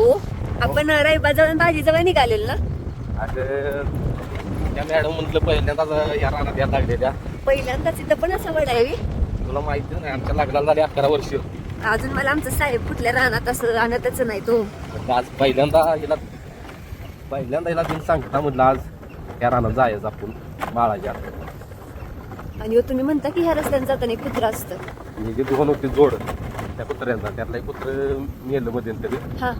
हो आपण रायबा जाऊन भाजी जवळ निघालेलो ना? अगं त्या मॅडम म्हटलं पहिल्यांदाच या रानात या लागलेल्या पहिल्यांदाच इथं पण असं आहे. तुला माहिती नाही आमच्या लग्नाला झाले अकरा वर्ष. अजून मला आमचं साहेब कुठल्या रानात असं आणतच नाही तो. आज पहिल्यांदा हिला पहिल्यांदा हिला तुम्ही सांगता म्हटलं आज या रानात जायचं आपण बाळाच्या. आणि हो तुम्ही म्हणता की ह्या रस्त्याने जाताना एक कुत्रा असतं. मी जे दोन होते जोड. त्या कुत्र्यांचा त्यातला एक कुत्र मेलं मध्यंतरी. हा.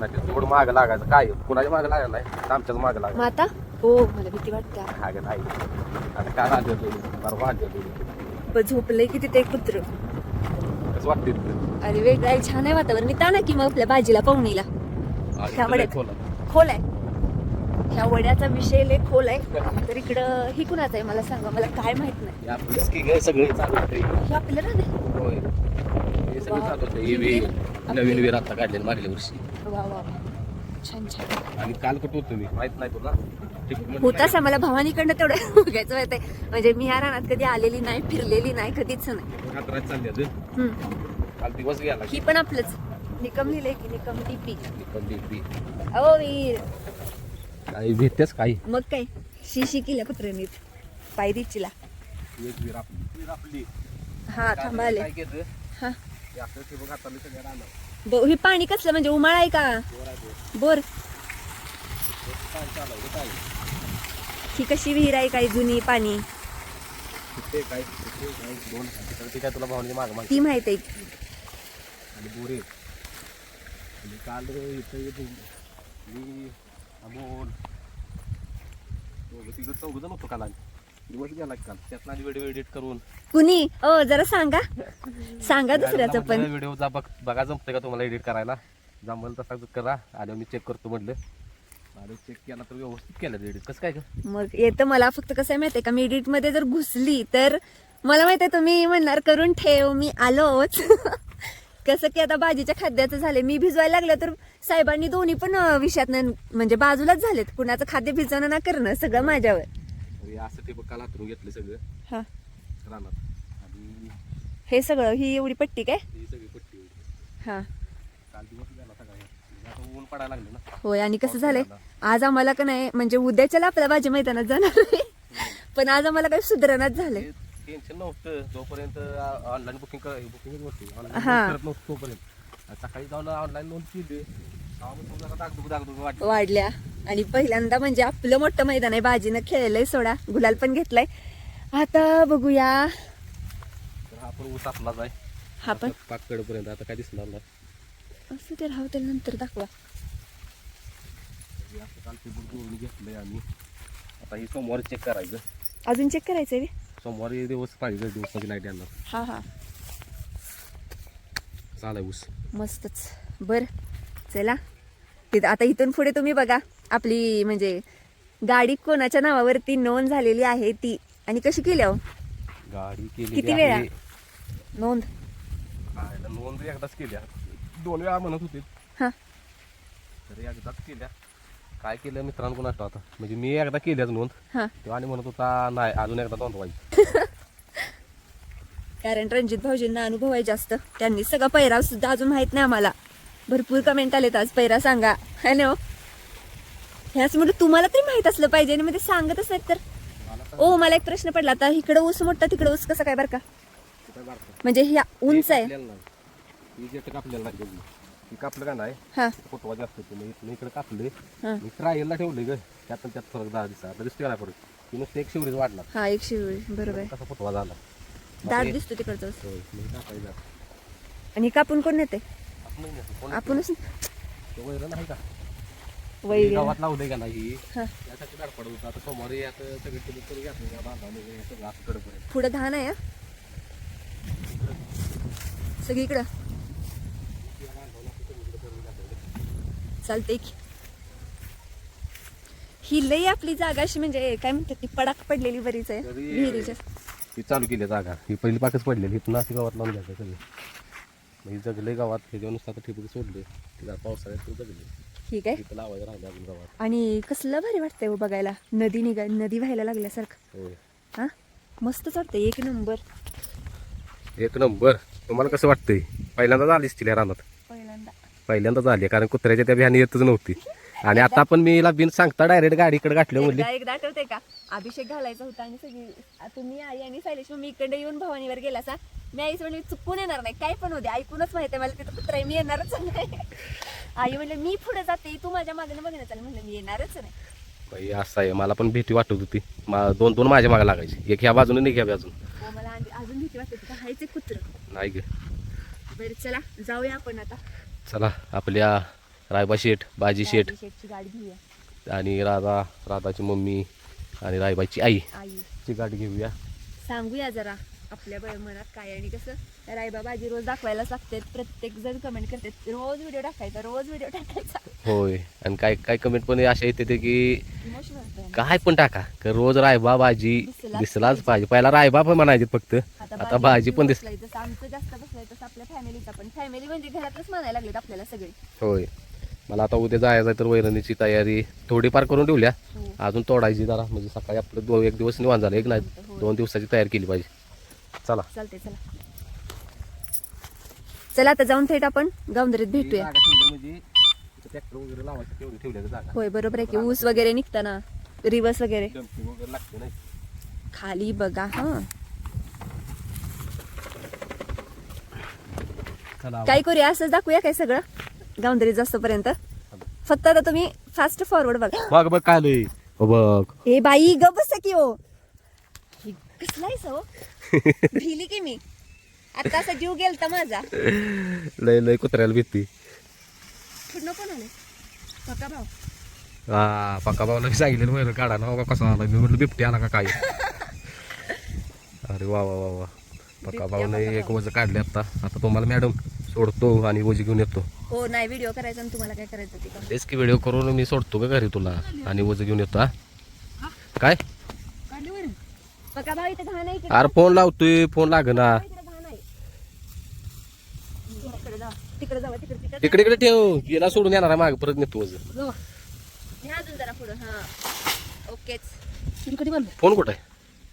नाही ते जोड मागं लागायचं. काय कुणाच्या मागं लागायला नाही आमच्याच मागं लागायचं. माता? हो मला भीती वाटते. हागत आहे आता काय आलेलो परवा आलेलो पण झोपलंय की तिथे एक कुत्र कसं वाटते? अरे वेगळं आहे, छान आहे वातावरण. मी ना की मग आपल्या भाजीला पाहुणीला. त्या वड्यात. खोला. खोल आहे. ह्या वड्याचा विषय लय खोल आहे. तर इकडं ही कुणाचं आहे? मला सांगा मला काय माहीत नाही. काय सगळं चालू होते. हे आपलं होय. हे सगळं चालू होतं. हे वे- नवीन वीर आता काढलेलं मागल्या वर्षी वा वा वा. छान छान. आणि काल कुठं होतो मी? माहीत नाही तुला. होताच मला भवानीकडनं तेवढं बघायचं माहीत आहे. म्हणजे मी ह्या रानात कधी आलेली नाही फिरलेली नाही कधीच नाही. हम्म. काल दिवस गेला ही पण आपलंच. निकम लिहिलंय की निकम टीपी. अहो वीर. काही भेटतेच काही. मग काय? शिशी केल्या कुत्र्यानी पायरीचीला एक वीर आपली वीर आपली. हा थांबाले काय केलं? हा. ते आपलं ते बघ आता मी सगळ्या रानात. ब- हे पाणी कसलं? म्हणजे उमाळ आहे का? बोर. ही कशी विहीर आहे काही जुनी पाणी? ती माहीत आहे. आणि बोरे. आणि काल दिवस गेला काल. त्यातला व्हिडिओ एडिट करून. कुणी? ओ जरा सांगा. सांगा दुसऱ्याचं पण. व्हिडिओ बघ बघा जमतंय का तुम्हाला एडिट करायला? जमल तसा करा. आल्यावर मी चेक करतो म्हटलं. आणि चेक केला तर व्यवस्थित केलं एडिट कसं काय ग? मग येतं मला फक्त कसं आहे माहितीये का? मी edit मध्ये जर घुसली तर मला माहीत आहे तुम्ही म्हणणार करून ठेव मी आलोच. कसं की आता भाजीच्या खाद्याचं झाले मी भिजवायला लागलं तर साहेबांनी दोन्ही पण अं, विषयातनं म्हणजे बाजूलाच झालेत. कुणाचं खाद्य भिजवणं ना करणं सगळं माझ्यावर. हे असं ते बघ काल हातरून घेतलं सगळं. हा. रानात. आणि हे सगळं ही एवढी पट्टी काय? ही सगळी पट्टी होती हा. काल दिवस म्हणजे आता ऊन पडायला लागलं ना. होय आणि कसं झालंय? आज आम्हाला का नाही म्हणजे उद्याच्याला आपल्या भाजी मैदानात जाणार आहे. पण आज आम्हाला काही सुधारणाच झालंय. टेन्शन नव्हतं. जोपर्यंत ऑनलाईन बुकिंग बुकिंग नव्हती ऑनलाईन हा. करत नव्हतं तोपर्यंत. सकाळी जाऊन ऑनलाईन नोंद केली. वाढल्या. आणि पहिल्यांदा म्हणजे आपलं मोठं मैदान आहे भाजीनं खेळलंय सोडा. गुलाल पण घेतलाय. आता बघूया. हा पण ऊस आपलाच आहे. हा पण? पाक कडेपर्यंत आता काय दिसणार नाही. असं ते राहू त्याला नंतर दाखवा. घेतलंय आम्ही आता ही सोमवारी चेक करायचं. अजून चेक करायचंय बे? सोमवारी दिवस पाहिजे दिवसाची लाइट येणार. हा हा. चालाय ऊस. मस्तच. बर चला. तिथं आता इथून पुढे तुम्ही बघा आपली म्हणजे गाडी कोणाच्या नावावरती नोंद झालेली आहे ती. आणि कशी केली अहो? गाडी केली किती वेळा? नोंद. नोंद एकदाच केल्या. दोन वेळा म्हणत होते. हा. तर एकदाच केल्या. काय केलं मित्रांनो कोणाच आता? म्हणजे मी एकदा केल्याच नोंद. हा. तेव्हा आणि म्हणत होता नाही अजून एकदा नोंदवायची कारण रणजित भाऊजींना अनुभव आहे जास्त. त्यांनी सगळा पैरा सुद्धा अजून माहीत नाही आम्हाला. भरपूर कमेंट आलेत आज पैरा सांगा. हॅलो ह्याच म्हणजे तुम्हाला तरी माहीत असलं पाहिजे आणि मध्ये सांगतच नाहीत तर. ओ मला एक प्रश्न पडला आता इकडं ऊस मोठा तिकडं ऊस कसं काय बरं का? म्हणजे ह्या उंच आहे. नाही. ही नाही. ही कापलं का नाही? हा. फुटवा जास्त होते मग इथनं इकडे कापले मी ट्रायलला ठेवले ग त्यात आणि त्यात फरक दहा दिवसा आता दिसतोय का नाही फरक? ती नुसतं एक शिवरीच वाढला हा एक शिवळी बरोबर. आहे कसा फुटवा झाला? दाट दिसतो तिकडचं. आणि कापून कोण नेते आपणच वैरण का? वै हे गावात लावलंय का नाही? हा. त्यासाठी दाड पडत होतं. आता सोमवारी आता सगळे तुम्ही करून घातलं का बांधा वगैरे सगळं असं कडपर्यंत पुढं घाण आहे हा? सगळीकडं? चालतंय की. ही लई आपली जागा अशी म्हणजे काय म्हणतात ती पडाक पडलेली बरीच आहे. विहिरीच्या. ही चालू केली जागा. ही पहिली पाकच पडलेली. इथून अशी गावात लावून घ्यायचं सगळे. मग ही जगले गावात ह्याच्यावर नुसतं आता ठिबक सोडले ती जरा पावसाळ्यात ते जगले ठीक आहे. तिथं लावायचं राहिलं अजून गावात. आणि कसलं भारी वाटतंय हो बघायला. नदी निघा नदी व्हायला लागल्यासारखं. होय. हा? मस्तच वाटतंय एक नंबर. एक नंबर. तुम्हाला कसं वाटतंय? पहिल्यांदाच आलीस तिला रानात. पहिल्यांदा. पहिल्यांदाच आली कारण कुत्र्याच्या त्या भ्याने येतच नव्हती. आणि आता पण मी हिला बिन सांगता डायरेक्ट गाडीकडे गाठलं म्हणली. एकदा एकदा आठवते का? अभिषेक घालायचा होता आणि सगळी तुम्ही आई आणि शैलेश मी इकडे येऊन भवानीवर गेला सा मी आईच म्हणजे चुकून येणार नाही काय पण होते ऐकूनच माहिती आहे मला तिथं कुत्रा आहे, मी येणारच नाही. आई म्हणले मी पुढे जाते तू माझ्या मागे बघण्यात चालेल म्हणलं मी येणारच नाही. बाई असं आहे मला पण भीती वाटत होती. मा- दोन दोन माझ्या मागे लागायची. एक ह्या बाजूने नाही ह्या बाजून. हो मला आधी- अजून भीती वाटते हायचे कुत्र? नाही ग. बरं चला जाऊया आपण आता. चला आपल्या रायबा शेठ बाजी शेठ. गाडी शेठची गाडी घेऊया. आणि राधा राधाची मम्मी आणि रायबाची आई. आई. ची गाडी घेऊया. सांगूया जरा आपल्या ब- मनात काय आणि कसं रायबा बाजी रोज दाखवायलाच लागते प्रत्येक जण कमेंट करते रोज व्हिडिओ टाकायचा रोज व्हिडिओ टाकायचा. होय. आणि काय काय कमेंट पण अशा येते ते की होतं काय पण टाका. का रोज रायबा भाजी दिसलाच दिसलाच पाहिजे. पहिला रायबा पण म्हणायचे फक्त. आता भाजी पण दिस बसलाय जसं आमचं जास्त बसलाय तसं आपल्या फॅमिलीचा पण. फॅमिली म्हणजे घरातच म्हणायला लागलेत आपल्याला सगळे. होय. मला आता उद्या जायचं आहे तर वैरणीची तयारी थोडीफार करून ठेवल्या. हो. अजून तोडायची जरा म्हणजे सकाळी आपलं दो एक दिवस निवांत झालं एक नाही. दोन दिवसाची तयारी केली पाहिजे. चला. चालते चला. चला आता जाऊन थेट आपण गावंदरीत भेटूया. म्हणजे ट्रॅक्टर वगैरे लावायचं तेवढी ठेवल्या जागा. होय बरोबर आहे की. ऊस वगैरे निघताना रिवर्स वगैरे. डंपिंग वगैरे लागते नाही. खाली बघा हा. चला काय करूया? असंच दाखवूया काय सगळं? गावंदरीत जास्तपर्यंत. फक्त आता तुम्ही फास्ट फॉरवर्ड बघा. बघ बघ काय लय हो बघ. ए बाई ग बस की हो. ही कसलाय सो भिली की मी. आता असा जीव गेलता माझा. लय लय कुत्र्याला भीती. पुढनं कोण आले पक्का भाऊ. हा पक्का भाऊला सांगितलेलं वैरण काढा ना बाबा कसा आला मी म्हटलं बिबटी आला का काय? अरे वा वा वा वा. पक्का भाऊने एक वज काढले आता. आता तुम्हाला मॅडम सोडतो आणि वजी घेऊन येतो. हो नाही व्हिडिओ करायचा आणि तुम्हाला काय करायचं ते तेच की व्हिडिओ करून मी सोडतो का घरी तुला आणि वज घेऊन येतो हा? काय? पक्का भाऊ इथं घाण आहे इकडे अरे फोन लावतोय फोन लागना. इकडे घाण आहे. तिकडे जा तिकडे जावा तिकडे तिकडे. इकडे इकडे ठेव. गेला सोडून येणार माग परत नेतो अजून जरा पुढं हा. ओकेच. तुम्ही कधी बनलं फोन कुठे आहे?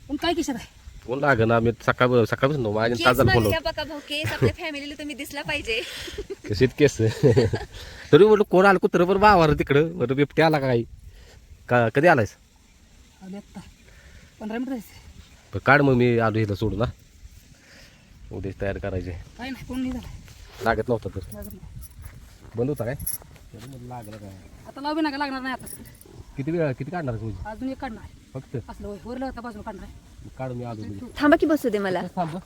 पण काय किशात आहे? फोन लागना मी सकाळ सकाळपासून माझ्या केस झाला फोन भाऊ केस. आपल्या फॅमिलीला तुम्ही दिसला पाहिजे. कशीत केस? तरी म्हटलं कोण आलं कुत्र? बरं बावर तिकडं. बरं बिबटी आला का काही? का कधी आलायस? आले आत्ता. पंधरा मिनिट बरं काढ मग मी आलो इथं सोडून ना उद्याच तयार करायचे. काय नाही कोण नाही झालं. लागत नव्हतं तर. लागत नाही. बंद होता काय? लागलं काय? आता लाव बी नका लागणार नाही आता. किती वेळ किती काढणार तुझी अजून एक काढणार. आहे. फक्त? असलं होय वरलं आता बाजूला काढणार. आहे. काढ मी आलो घरी. थांबा की बसू दे मला. थांब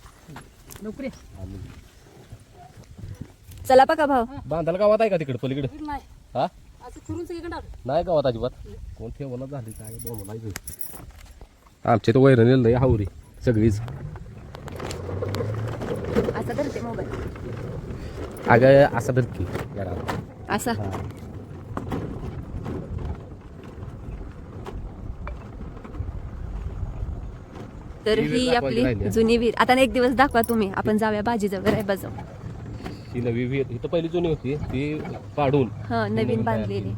लवकर ये. आलो. चला पक्का भाऊ बांधायला गावात आहे का तिकडे पलीकडे? नाही. हा? असं फिरून सगळीकडे आलं नाही गावात अजिबात. कोण ठेवणं झाली काय? बोलायचं आमच्या तर वैरण लय हावरी सगळीच. असा धरते मोबाईल. अगं असं धरकी जरा असा. हा. तर ही ही आपली हा. जुनी विहीर आता एक दिवस दाखवा तुम्ही. आपण जाऊया जाऊ रायबा जाऊ ही नवी विहीर इथं पहिली जुनी होती. ती पाडून. हा नवीन बांधलेली.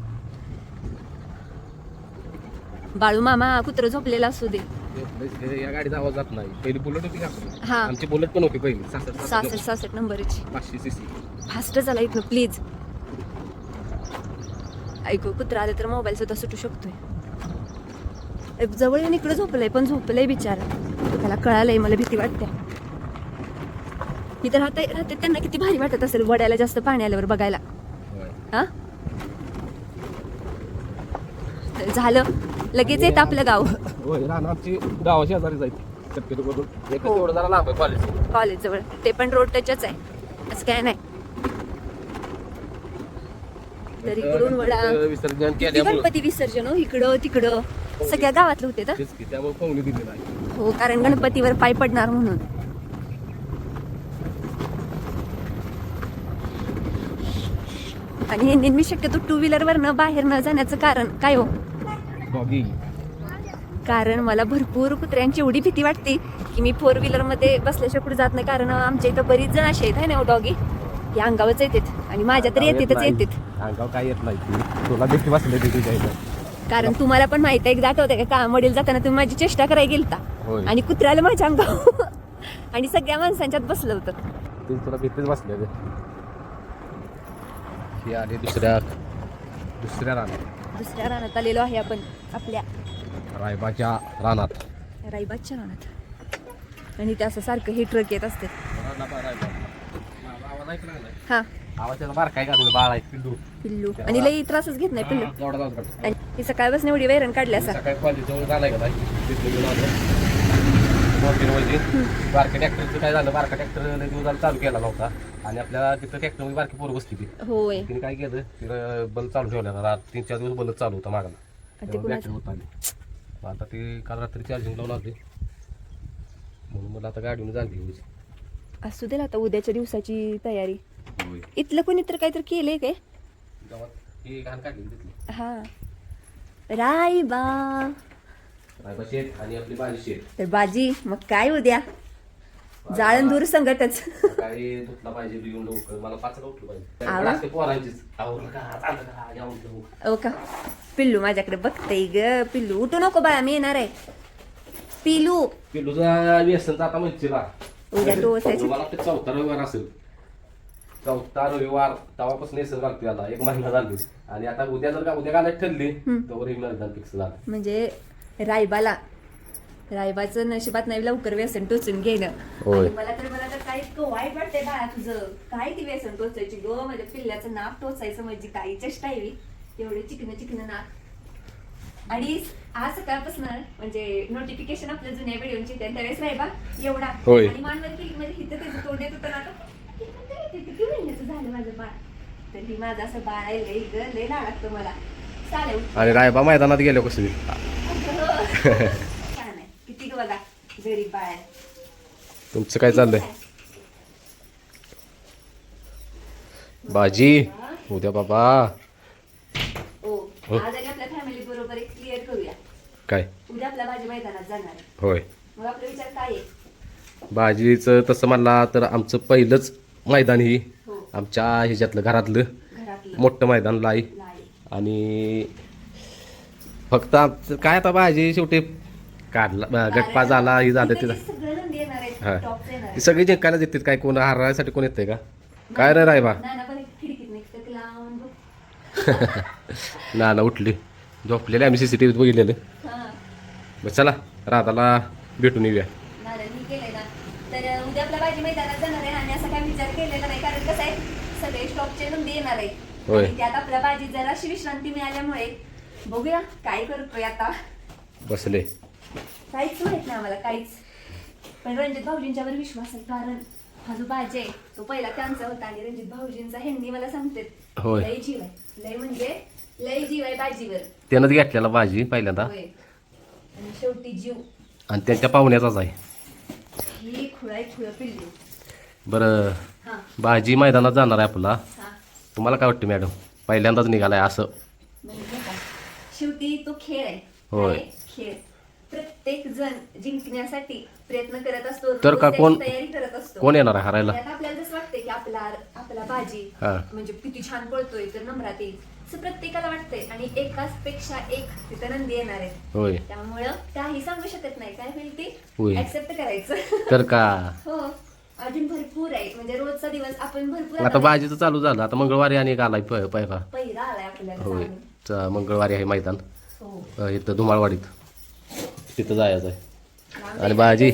बाळू मामा कुत्र झोपलेला असू दे. हे- या गाडीचा आवाज जात नाही. पहिली बुलेट होती का आपली? हा. आमची बुलेट पण होती पहिली. सासष्ट सासष्ट सासष्ट नंबरची. पाचशे फास्ट झाला इथं प्लीज. ऐकू कुत्रा आले तर मोबाईल सुद्धा सुटू शकतोय. जवळ येऊन इकडे झोपलंय पण झोपलंय बिचारा. त्याला कळालंय मला भीती वाटते. इथं राहते राहते त्यांना किती भारी वाटत असेल वड्याला जास्त पाणी आल्यावर बघायला. हा? झालं. लगेच येतं आपलं गाव. जायची करून हो. कॉलेज कॉलेज जवळ. ते पण रोड टचच आहे. असं काय नाही. तर इकडून वडा गणपती विसर्जन हो? इकडं तिकडं. सगळ्या गावातले होते तर? तेच की त्यामुळे पाहुणे दिली नाही हो कारण गणपतीवर पाय पडणार म्हणून. आणि हे नेहमी शक्यतो टू व्हीलर न बाहेर न जाण्याचं कारण काय हो? डॉगी कारण मला भरपूर कुत्र्यांची एवढी भीती वाटते की मी फोर व्हीलरमध्ये बसल्याशिवाय पुढे जात नाही. कारण आमच्या इथं बरीच जण असे आहेत ना डॉगी हे अंगावरच येतात. आणि माझ्या तर येतेच येतात. अंगाव काय येत नाही. तुला देखील बसले ते तुझ्या इथं? कारण तुम्हाला पण माहिती आहे एकदा आठवते का कामडील जाताना तुम्ही माझी चेष्टा करायला गेलता. होय. आणि कुत्र्याला माझ्या अंगावर. आणि सगळ्या माणसांच्यात बसलं होतं. ते तुला भीतीच बसले ते ही आली दुसऱ्या दुसऱ्या रानात. दुसऱ्या रानात आलेलो आहे आपण आपल्या रायबाच्या रानात. रानात. आणि ते असं सारखं हे ट्रक येत असते. हा. आवाज त्याचा बारका आहे का? तुम्ही बाळ आहे पिल्लू. पिल्लू. आणि लई त्रासच घेत नाही पिल्लू. आणि ही सकाळपासून एवढी वैरण काढली असा. सकाळी कॉलेज जवळ झालाय का ताई? तिथनं घेऊन आलो. मोठी बारक्या ट्रॅक्टरचं काय झालं? बारका ट्रॅक्टर दिवस झालं चालू केला नव्हता. आणि आपल्या तिथं ट्रॅक्टर बारकी पोरं बसली ती. होय. तिने काय केलं? बल्ब चालू ठेवला रात तीन चार दिवस बल्ब चालू होता मागाला ते त्यामुळे कुणाचं? बॅटरी होत आली मग आता ती काल रात्री चार्जिंग लावून म्हणून मला आता गाडीने असू दे आता उद्याच्या दिवसाची तयारी. इथलं कोणी तर काहीतरी केलंय काय? ही. हा रायबा आणि आपली शेत तर बाजी मग काय उद्या? जाळण दूर संगतच काही धुतला पाहिजे येऊन लवकर मला पाचला उठलं पाहिजे. आवा? त्याकडे असते पोरांचीच. आवरलं का? चाललं पिल्लू माझ्याकडे बघते ग. पिल्लू उठू नको बाळा मी येणार आहे. पिलू पिल्लूचा व्यसनचा आता म्हणते ना. उद्या डोसायची मला वाटतं चौथा रविवार असेल. चौथा रविवार तेव्हापासून व्यसन लागते याला एक महिना झाली. आणि आता उद्या जर का उद्या घालायला ठरली तर एक महिना फिक्स झाला. म्हणजे रायबाला. रायबाचं नशिबात नाही लवकर व्यसन टोचून घेणं. होय. आणि मला तर मला तर काय इतकं वाईट वाटतंय बाळा तुझं. काय ती व्यसन टोचायची गो? माझ्या पिल्ल्याचं नाक टोचायचं म्हणजे काही चेष्टा आहे एवढे चिकन चिकन नाक. आणि आज सकाळपासून म्हणजे नोटिफिकेशन आपल्या जुन्या व्हिडिओची त्यावेळेस रायबा एवढा. होय. आणि मानवर केली म्हणजे हिथं त्याचं तोंड येत होतं ना आता. किती किती महिन्याचं झालं माझं बाळ? तर ही माझं असं बाळ आहे लई ग लई लागतं मला. चालेल. आणि रायबा मैदानात गेलो कसं छान आहे किती ग बघा गरीब बाळ आहे. तुमचं काय चाललंय? बाजी उद्या बाबा. ओ आज आणि आपल्या फॅमिली बरोबर एक क्लिअर करूया. काय? उद्या आपल्या भाजी मैदानात जाणार आहे. होय. मग आपला विचार काय आहे? बाजीचं तसं म्हणला तर आमचं पहिलंच मैदान ही. हो. आमच्या ह्याच्यातलं घरातलं. मोठं मैदान लाई. आणि फक्त आमचं काय आता भाजी शेवटी? काढला गटपा झाला ही झालं तिथे. हा. सगळी जिंकायला देतात काय? कोण हारायसाठी कोण येते का? काय रे रायबा? ना ना ना उठली. झोपलेले आम्ही सीसीटीव्हीत बघितलेले. हा. मग चला राधाला भेटून येऊया ना ना मी केलंय ना तर उद्या आपल्या भाजी मैदानात जाणार आहे आणि असा काय विचार केलेला नाही कारण कसं आहे सगळे स्टॉपचे नंदी येणार आहे. होय. आणि त्यात आपल्या भाजी जराशी विश्रांती मिळाल्यामुळे बघूया काय करतोय आता. बसले. काहीच माहीत नाही आम्हाला काहीच. पण रणजित भाऊजींच्यावर विश्वास आहे कारण हा जो बाजे आहे, तो पहिला त्यांचा होता आणि रणजित भाऊजींचा हिंदी मला सांगते होय. लय जीव आहे. लय म्हणजे लय जीव आहे बाजीवर. त्यानंच घेतलेला भाजी पहिल्यांदा. होय. आणि शेवटी जीव. आणि त्यांच्या पाहुण्याचाच आहे. ही खुळाय खुळ पिल्ली. बरं. हा. भाजी मैदानात जाणार आहे आपला. तुम्हाला काय वाटतं मॅडम? पहिल्यांदाच निघालाय असं. म्हणजे? शेवटी तो खेळ आहे. होय. खेळ? प्रत्येक जण जिंकण्यासाठी प्रयत्न करत असतो तर का कोण- तयारी करत असतो. कोण येणार आहे हरायला? त्यात आपल्याला जसं वाटतंय की आपला आपला बाजी हा. म्हणजे किती छान पळतोय तर नम्रात येईल. असं प्रत्येकाला वाटतंय. आणि एकाच पेक्षा एक तिथं नंदी येणार आहे. होय. त्यामुळं काही सांगू शकत नाही. काय होईल ते. ऍक्सेप्ट करायचं. तर का? हो. अजून भरपूर आहे. म्हणजे रोजचा दिवस आपण भरपूर आता भाजीचं चालू झालं. आता मंगळवारी आणि एक आलाय प- पहिला. पहिला आलाय आपल्याला होय. च- मंगळवारी आहे मैदान. हो. अ, इथं धुमाळवाडीत. तिथं जायचं आहे. आणि भाजी?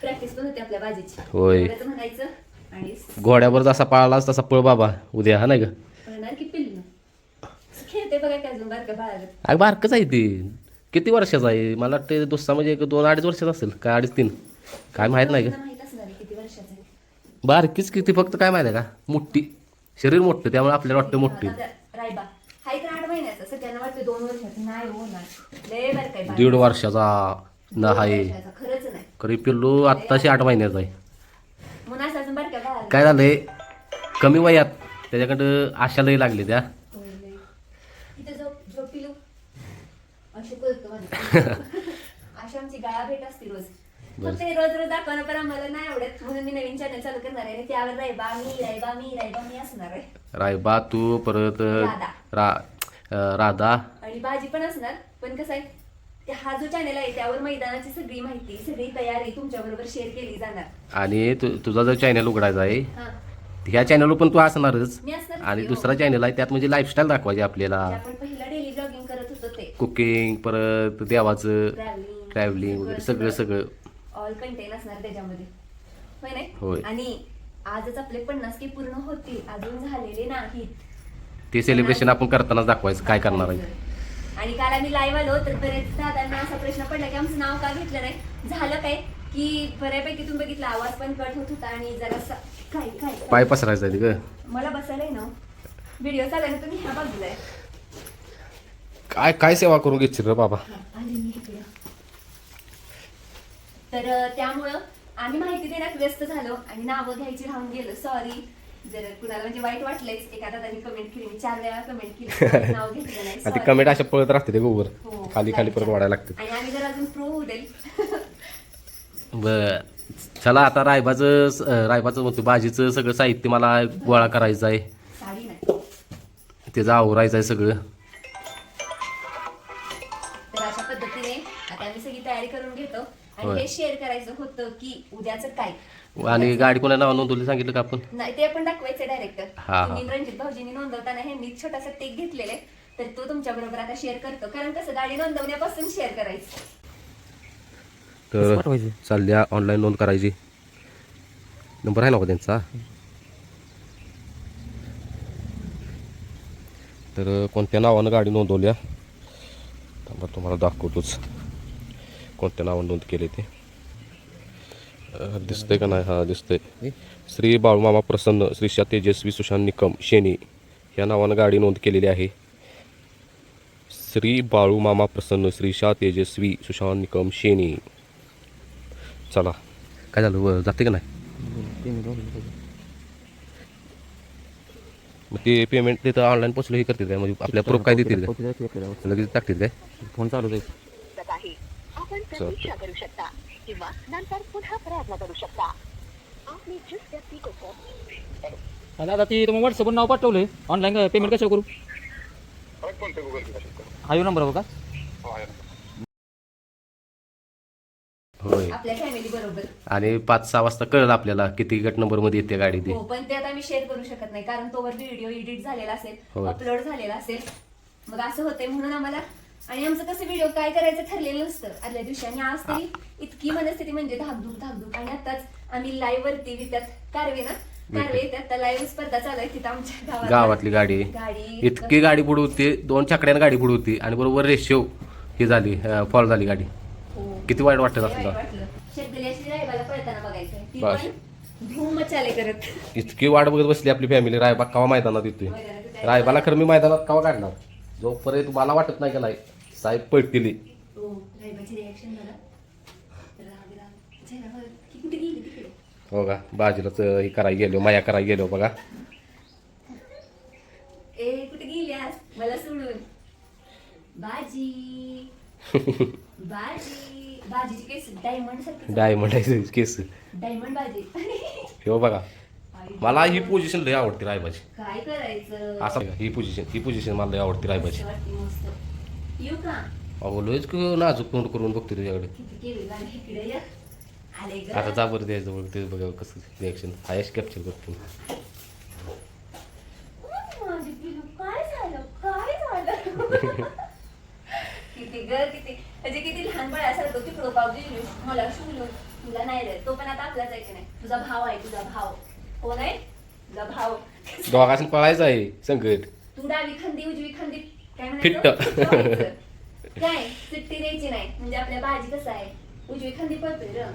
प्रॅक्टिस पण होते आपल्या भाजीची होय. एवढंच म्हणायचं. आणि घोड्यावर जसा पळालाच तसा पळ बाबा उद्या हा नाही का? म्हणणार की पिल्लू. खेळते बघा काय अजून बारका बाळाला. अरे बारकच आहे ते. किती वर्षाचा आहे? मला वाटतं दुसरा म्हणजे एक दोन अडीच वर्षाचा असेल. काय अडीच तीन. काय माहीत नाही का त्यांना माहीत असणार आहे किती वर्षाचं आहे. बारकीच किती फक्त काय माहिती का? मोठी. शरीर मोठं त्यामुळे आपल्याला वाटतं मोठी. आता रायबा हा एक आठ महिन्याचा सगळ्यांना वाटतं दोन वर्षाचं नाही होणार. लय बारका आहे बाळ. दीड वर्षाचा. ना खरंच नाही. करी पिल्लू आत्ताशी आठ महिन्याचा आहे. म्हणून असं अजून बारक्या बाळाला काय झालंय? कमी वयात. त्याच्याकडं आशा लई लागली त्या. लय. आमची गाळा भेट असते रोज. फक्त हे रोज रोज दाखवणं पण आम्हाला नाही आवडत. म्हणून मी नवीन चॅनल चालू करणार आहे. आणि त्यावर रायबा मी रायबा मी रायबा मी असणार आहे. रायबा तू परत राधा. रा अं, राधा. आणि भाजी पण असणार. पण कसं आहे हा जो चॅनल आहे त्यावर मैदानाची सगळी माहिती सगळी तयारी तुमच्या बरोबर शेअर केली जाणार. आणि तु तुझा जर चॅनल उघडायचा आहे हा. ह्या चॅनलवर पण तू असणारच. मी असणार आणि की, हो. दुसरा चॅनल आहे त्यात म्हणजे लाईफस्टाईल दाखवायची जे आपल्याला आपण पहिला डेली ब्लॉगिंग करत होतो ते. कुकिंग परत देवाचं ट्रॅव्हलिंग ट्रॅव्हलिंग वगैरे सगळं सगळं. ऑल कंटेन असणार त्याच्यामध्ये. होय नाही. आणि आजच आपले पन्नास की पूर्ण होतील अजून झालेले नाहीत. ते सेलिब्रेशन आपण करतानाच दाखवायचं काय करणार आहे? आणि काल आम्ही लाईव्ह आलो तर बरेच दादांना असा प्रश्न पडला की आमचं नाव का घेतलं नाही? झालं काय? की बऱ्यापैकी तुम्ही बघितलं आवाज पण कट होत होता आणि जरा काय काय? पाय पसरायचं ग. मला बसायला आहे ना? व्हिडिओ चालला तुम्ही ह्या बाजूला काय काय सेवा करून घेशील रे बाबा. तर त्यामुळं आम्ही माहिती देण्यात व्यस्त झालो आणि नावं घ्यायची राहून गेलो. सॉरी जर कुणाला म्हणजे वाईट वाटलंच एका दादानी कमेंट केली मी चार वेळा कमेंट केली नाव घेतलं नाही. आणि ते sorry. कमेंट अशा पळत राहते ते गोबर हो, खाली खाली परत वाढायला लागते. आणि आम्ही जर अजून प्रो होऊ देईल बर. चला आता रायबाचं स- अं, रायबाचं म्हणतो भाजीचं सगळं साहित्य मला गोळा करायचं आहे. साडी नाही. त्याचं आवरायचं आहे सगळं. तर अशा पद्धतीने आता आम्ही सगळी तयारी करून घेतो. आणि. हे शेअर करायचं होतं की उद्याचं काय? आणि गाडी कोणा नाव नोंदवली सांगितलं का आपण? नाही ते पण दाखवायचं डायरेक्टर हा, हा. रणजित भाऊजींनी नोंदवताना ह्यांनी छोटासा टेक घेतलेला आहे. तर तो तुमच्या बरोबर आता शेअर करतो. कारण कसं गाडी नोंदवण्यापासून शेअर करायचं. तर चालल्या ऑनलाईन नोंद करायची. नंबर आहे ना का त्यांचा? तर कोणत्या नावानं गाडी नोंदवल्या थांबा तुम्हाला दाखवतोच. कोणत्या नावानं नोंद केले ते? दिसतंय का नाही? हा दिसतंय. श्री बाळूमामा प्रसन्न श्रीशा तेजस्वी सुशांत निकम शेनी या नावानं गाडी नोंद केलेली आहे. श्री बाळूमामा प्रसन्न श्रीशा तेजस्वी सुशांत निकम शेनी. चला. काय झालं? जाते का नाही? मग ते पेमेंट तिथं ऑनलाईन पोचलं हे करतील काय? म्हणजे आपल्या प्रूफ काय देतील? काय? लगेच टाकतील काय? फोन चालू आपण प्रतीक्षा करू शकता किंवा नंतर पुन्हा प्रयत्न करू शकता. आपने जिस व्यक्ति को कॉल दादा ती तुम्ही व्हॉट्सअपवर नाव पाठवलंय. ऑनलाईन पेमेंट कशाला करू? हा यो नंबर का होय. आपल्या फॅमिली बरोबर. आणि पाच सहा वाजता कळलं आपल्याला किती गट नंबरमध्ये येते गाडी ती. हो पण ते आता मी शेअर करू शकत नाही कारण तोवर व्हिडिओ एडिट झालेला असेल होय. अपलोड झालेला असेल. मग असं होतंय म्हणून आम्हाला आणि आमचं कसं व्हिडिओ काय करायचं ठरलेलं नसतं. आदल्या दिवशी आणि आज तरी इतकी मनस्थिती म्हणजे धाकधूक धाकधूक. आणि आताच आम्ही लाईव्ह वरती वित्यात कारवे ना? कारवे त्यात लाईव्ह स्पर्धा चालू आहे तिथं आमच्या गावात. गावातली गाडी. गाडी इतकी गाडी पुढे होती. दोन चकड्यानं गाडी पुढे होती. आणि बरोबर रेशिओ ही झाली फॉल झाली गाडी. हो. किती वाईट वाटत आपल्याला वाटलं. शेतकरी अशी रायबाला पळताना बघायचं. ती बस. पण धूम मचाले करत. इतकी वाट बघत बसली आपली फॅमिली रायबा कवा मैदानात येतोय? मैदानात येतोय. रायबाला खरं मी मैदानात कवा काढणार? जोपर्यंत मला वाटत नाही का नाही साहेब पळतील हो. की हो बाजूलाच हे करायला गेलो माया करायला गेलो बघा. ए कुठे गेल्यास मला सोडून. भाजी भाजी भाजीची केस डायमंड सारखी. डायमंड आहे केस. डायमंड भाजी हो बघा. मला ही पोझिशन लय आवडते रायबाची. काय करायचं? असं ही पोझिशन ही पोझिशन मला लय आवडते रायबाची. येऊ का? अहो लयच नाजूक तोंड करून बघते तुझ्याकडे. आता जा बरं द्यायचं बघ ते बघा कसं रिॲक्शन हायस्ट कॅप्चर करतो. किती ग किती? म्हणजे किती लहान बाळासारखं तिकडं गेलो मला शुलू तुला नाही रे तो पण आता आपलाच आहे की नाही? तुझा भाव आहे तुझा भाव. हो नाही तुझा भाव. दोघांनी पळायचं आहे संकट. तू डावी खंदी उजवी खंदी फिट्ट. काय? सुट्टी द्यायची नाही. म्हणजे आपल्या बाजी कसं आहे? उजवी खंदी पळतोय र.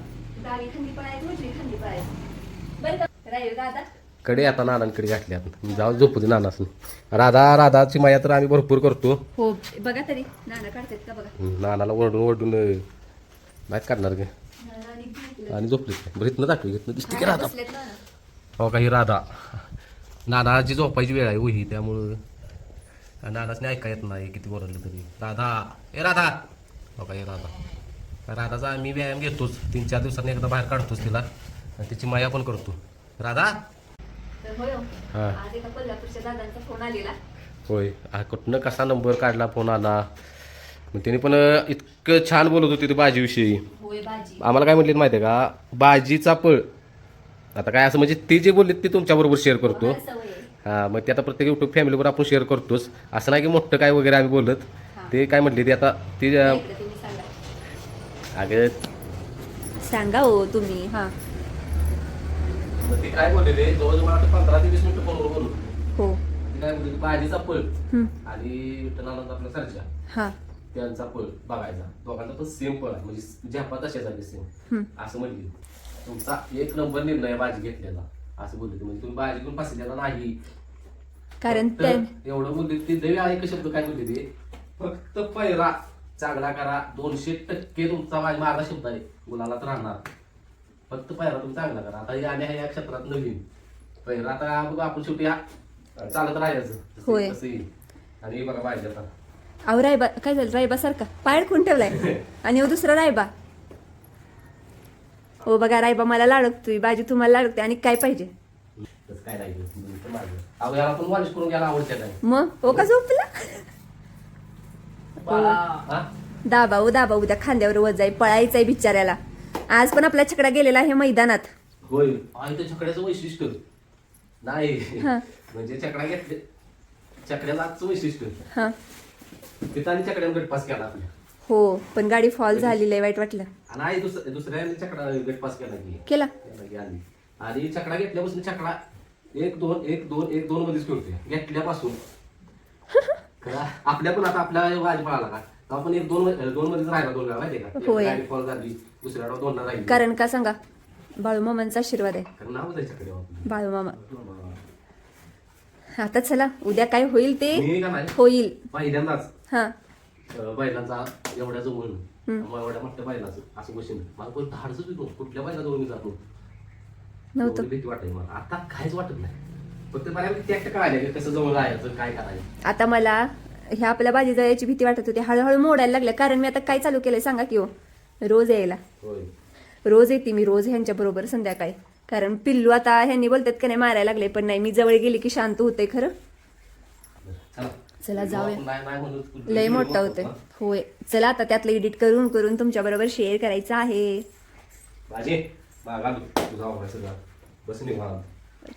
डावी खंदी पळायचं उजवी खंदी पळायचं. बरं का? राहील दादा कडे आता नानांकडे घातली आता जाऊ झोपू दे नानासनी. राधा राधाची माया तर आम्ही भरपूर करतो. हो बघा तरी. नाना काढतात का बघा? नानाला ओरडून ओरडून अं, नाहीत काढणार गे. आणि झोपलं. आणि झोपली बरं इथनं दाखवी इथनं. दिसते की राधा. हो का ही राधा. नानाची झोपायची वेळ आहे उही त्यामुळं. नानासने ऐका येत नाही किती ओरडलं तरी राधा ए राधा हो का हे राधा राधाचा आम्ही व्यायाम घेतोच तीन चार दिवसांनी एकदा बाहेर काढतोच तिला आणि तिची माया पण करतो राधा होय कुठनं कसा नंबर काढला फोन आला मग त्याने पण इतकं छान बोलत होती ते भाजीविषयी आम्हाला काय म्हटलं माहिती आहे का बाजीचा पळ आता काय असं म्हणजे ती जे बोलली ती तुमच्याबरोबर शेअर करतो. हा मग ते आता प्रत्येक युट्यूब फॅमिलीवर आपण शेअर करतोच. असं नाही की मोठं काय वगैरे आम्ही बोलत. ते काय म्हटले ते आता ती अगं सांगा हो तुम्ही हा. मग ते काय बोलले ते? जवळजवळ आता पंधरा ते वीस मिनिटं फोनवर बोलू. हो. ते काय भाजीचा पळ. आणि विठ्ठलानंद आपल्या सरच्या हा. त्यांचा पळ बघायचा. दोघांचा पण सेम पळ आहे. म्हणजे झेपा तशाच आहे सेम हम्म. असं म्हणली. तुमचा एक नंबर निर्णय भाजी घेतलेला. असं बोलले म्हणजे तुम्ही भाजी घेऊन फसलेला नाही. कारण फक्त त्या एवढं बोलले ते देवी आहे शब्द? काय बोलले ते? फक्त पैरा चांगला करा. दोनशे टक्के तुमचा माझा माझा शब्द आहे. गुलालात राहणार. फक्त पैरा तुम्ही चांगला करा. आता हे आले आहे या क्षेत्रात नवीन. पैरा आता बघा आपण शेवटी हा चालत राहायचं. होय. येईल. आणि हे बघा पाहिजे आता. अहो रायबा काय झालं? रायबा सारखा पाय कोण ठेवलाय. आणि हो दुसरा रायबा. हो बघा रायबा मला लाडकतोय बाजू तुम्हाला लाडकते आणि काय पाहिजे? तसं काय नाही नुसतं माझं. अहो याला पण मालिश करून घ्यायला आवडते काय मग? हो का झोपला? हा? दाबा ओ दाबा उद्या खांद्यावर वजाय पळायचंय बिचाऱ्याला. आज पण आपला छकडा गेलेला आहे मैदानात. होय. छकड्याचं वैशिष्ट्य. नाही. हा. म्हणजे छकडा घेतले छकड्याचं आजचं वैशिष्ट्य. हा. तिथं आणि छकड्यानं गटपास केला आपल्या. हो पण गाडी फॉल झालेली आहे वाईट वाटलं. आणि दुसऱ्या दुसऱ्याने गटपास केला की. केला. केला की आली आणि छकडा घेतल्यापासून छकडा एक दोन एक दोन एक दोन मध्येच खेळतोय. घेतल्यापासून. आपल्या पण आता आपल्या वाज पळाला का? आपण एक दोन दोन मध्येच राहिला दोन वेळा माहितीये का? होय. गाडी फॉल झाली दुसऱ्या वेळा दोन राहिली. कारण का सांगा? बाळू मामांचा आशीर्वाद आहे. कारण नाव आहे छकड्या बाळू मामा. आता चला उद्या काय होईल ते मी का नाही? होईल. पहिल्यांदाच. हा. बैलांचा एवढ्या जवळ एवढ्या मोठ्या बैलाचं असं बसून मला कोण धाडच होतो कुठल्या बैलाजवळ मी जातो नव्हतं. भीती वाटायची मला. आता काहीच वाटत नाही. फक्त बऱ्यापैकी त्या कळाल्या की कसं जवळ राहायचं काय करायचं. आता मला ह्या आपल्या भाजी जायची भीती वाटत होती. हळूहळू मोडायला लागल्या. कारण मी आता काय चालू केलंय सांगा की हो. रोज यायला. रोज येते मी रोज ह्यांच्या बरोबर संध्याकाळी. कारण पिल्लू आता ह्यांनी बोलतात का नाही मारायला लागले. पण नाही मी जवळ गेली की शांत होते खरं. चला जाऊया. नाही नाही म्हणून लय मोठा होते. होय. चला आता त्यातलं एडिट करून करून तुमच्या बरोबर शेअर करायचं आहे.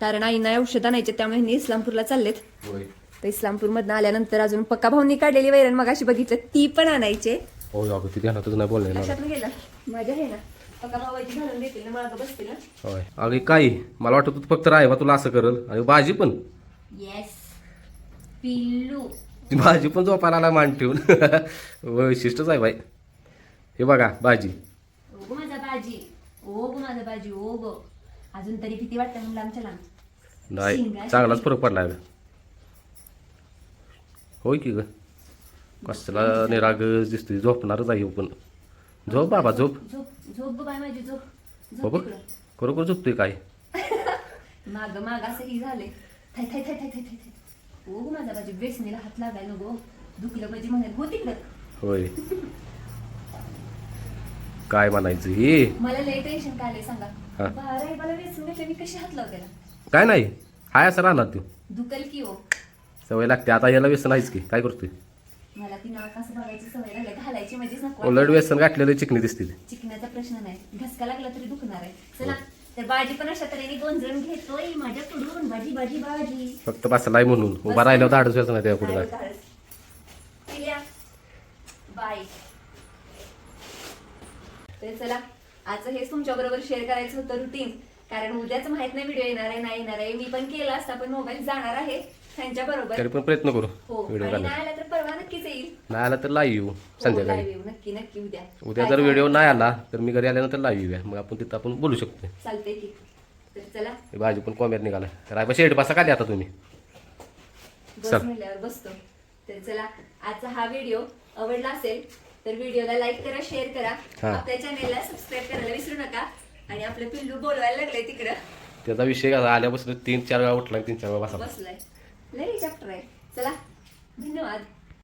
कारण आईना औषध आणायचे त्यामुळे ह्यांनी इस्लामपूरला चाललेत. होय. तर इस्लामपूरमधनं आल्यानंतर अजून पक्का भाऊनी काढलेली वैरण मग अशी बघितलं ती पण आणायचे. हो गेलं माझ्या आहे ना. पक्का भावाची घालून देतील ना मागं बसतील ना. होय. अगं काय मला वाटत फक्त राय बा तुला असं करल. आणि भाजी पण. येस पिल्लू. भाजी पण झोपायला आला मान ठेवून. वैशिष्ट्यच आहे बाई. हे बघा भाजी. ओ गो माझा बाजी ओ गो माझा बाजी ओ गो अजून तरी भीती वाटते म्हणून लांबच्या लांब नाही शिंगाची. चांगलाच फरक पडला आहे. होय की ग? कसला निराग दिसतोय? झोपणारच आहे ह्यो पण. झोप बाबा झोप. झोप झोप गो बाय माझी झोप. बाबा तिकडं. खरोखर झोपतोय काय? माग माग असं ही झाले थाय थाय थाय थाय थाय थाय थाय. ओ गो माझा बाजी बेसनीला हात लागायला नको दुखलं म्हणजे म्हणाल हो तिकडं होय काय म्हणायचं हे मला लय टेन्शन काय आलंय सांगा हा. बारा मला वेचून घेतलं मी कशी हात लावते काय नाही हाय असं राहणार तू दुखल की हो सवय लागते आता याला व्यसन आहेच की काय करतोय मला ती नाक असं बघायची सवय लागली घालायची म्हणजेच नको उलट व्यसन गाठलेलं चिकणी दिसते ती. चिकण्याचा प्रश्न नाही घसका लागला तरी दुखणार आहे चला तर बाजी पण अशा तऱ्हेने दोन जण घेतोय माझ्याकडून भाजी भाजी भाजी. फक्त बसलाय म्हणून. उभा राहिल्यावर धाडच व्हायचं नाही त्या पुढे. बाय तर चला आज हेच तुमच्या बरोबर शेअर करायचं होतं रुटीन कारण उद्याच माहीत नाही व्हिडिओ येणार आहे नाही येणार आहे. मी पण केला असता पण मोबाईल जाणार आहे. त्यांच्या बरोबर तरी पण प्रयत्न करू हो व्हिडिओ आणि काढण्याचा. नाही आला तर परवा नक्कीच येईल. नाही आला तर लाईव्ह येऊ हो, संध्याकाळी. live येऊ. नक्की नक्की उद्या. जर व्हिडिओ? नाही आला तर मी घरी आल्यानंतर लाईव्ह येऊया. मग आपण तिथं आपण बोलू शकतो चालतंय की. तर चला. ही भाजी पण कोंब्यात निघाला. रायबा शेड बसा खाली आता तुम्ही? बस चल. म्हणल्यावर बसतो. तर चला आजचा हा व्हिडिओ आवडला असेल तर व्हिडिओला लाईक करा शेअर करा. हा. आपल्या चॅनेलला सबस्क्राईब करायला विसरू नका. आणि आपलं पिल्लू बोलवायला लागलंय तिकडं. त्याचा विषय कसा आल्यापासून तीन चार वेळा उठला तीन चार वेळा बसा बसलाय. लई चॅप्टर आहे चला धन्यवाद